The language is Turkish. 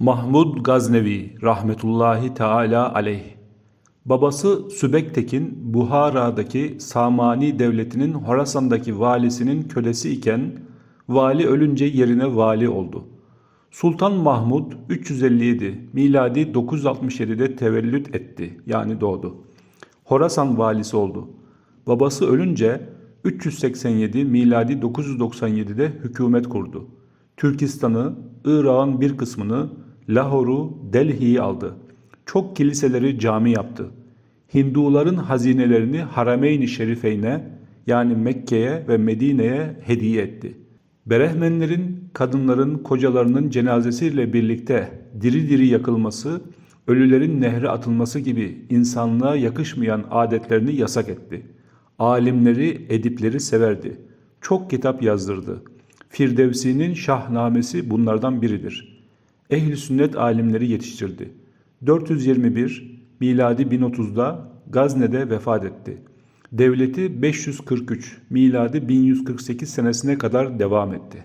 Mahmud Gaznevi rahmetullahi teala aleyh. Babası Sübektekin Buhara'daki Samani devletinin Horasan'daki valisinin kölesi iken vali ölünce yerine vali oldu. Sultan Mahmud 357 miladi 967'de tevellüt etti yani doğdu. Horasan valisi oldu. Babası ölünce 387 miladi 997'de hükümet kurdu. Türkistan'ı, Irak'ın bir kısmını, Lahor'u, Delhi'yi aldı. Çok kiliseleri cami yaptı. Hinduların hazinelerini Harameyn-i Şerifeyne yani Mekke'ye ve Medine'ye hediye etti. Berehmenlerin, kadınların, kocalarının cenazesiyle birlikte diri diri yakılması, ölülerin nehre atılması gibi insanlığa yakışmayan adetlerini yasak etti. Alimleri, edipleri severdi. Çok kitap yazdırdı. Firdevsi'nin Şahnamesi bunlardan biridir. Ehli sünnet alimleri yetiştirdi. 421 miladi 1030'da Gazne'de vefat etti. Devleti 543 miladi 1148 senesine kadar devam etti.